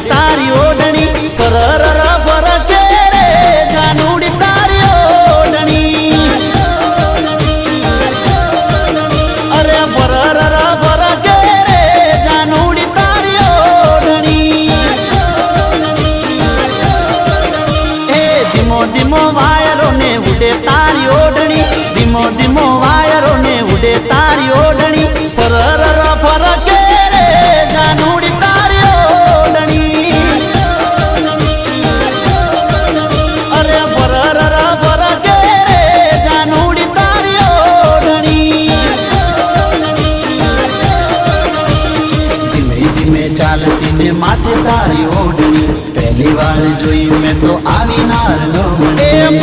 તારી ઓઢણી પર કે રે જાનુડી તારી ઓઢણી અરે પર કે રે જાનુડી તારી ઓઢણી એ ધીમો ધીમો વાયરો ને ઉડે તારી ઓઢણી ધીમો ધીમો વાયરો મેં ચાલતી ને માથે તારી ઓઢણી. પહેલી વાર જોઈ મેં તો આવી નાર નવણી